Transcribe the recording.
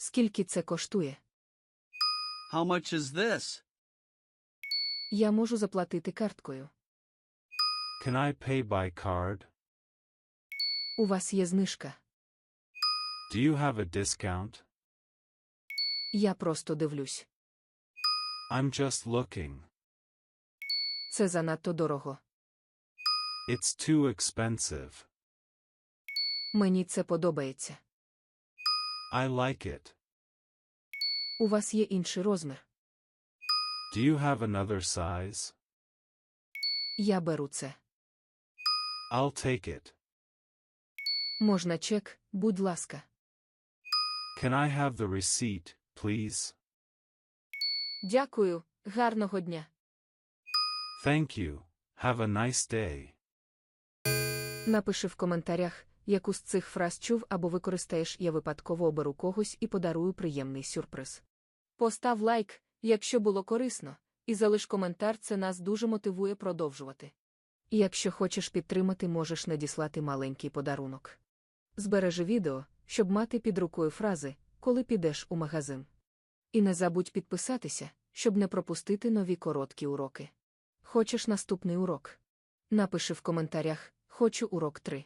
Скільки це коштує? How much is this? Я можу заплатити карткою. Can I pay by card? У вас є знижка. Do you have a discount? Я просто дивлюсь. I'm just looking. Це занадто дорого. It's too expensive. Мені це подобається. I like it. У вас є інший розмір. Do you have another size? Я беру це. I'll take it. Можна чек, будь ласка. Can I have the receipt, please? Дякую, гарного дня. Thank you. Have a nice day. Напиши в коментарях, яку з цих фраз чув або використаєш я випадково оберу когось і подарую приємний сюрприз. Постав лайк, якщо було корисно, і залиш коментар, це нас дуже мотивує продовжувати. І якщо хочеш підтримати, можеш надіслати маленький подарунок. Збережи відео, щоб мати під рукою фрази, коли підеш у магазин. І не забудь підписатися, щоб не пропустити нові короткі уроки. Хочеш наступний урок? Напиши в коментарях Хочу урок 3.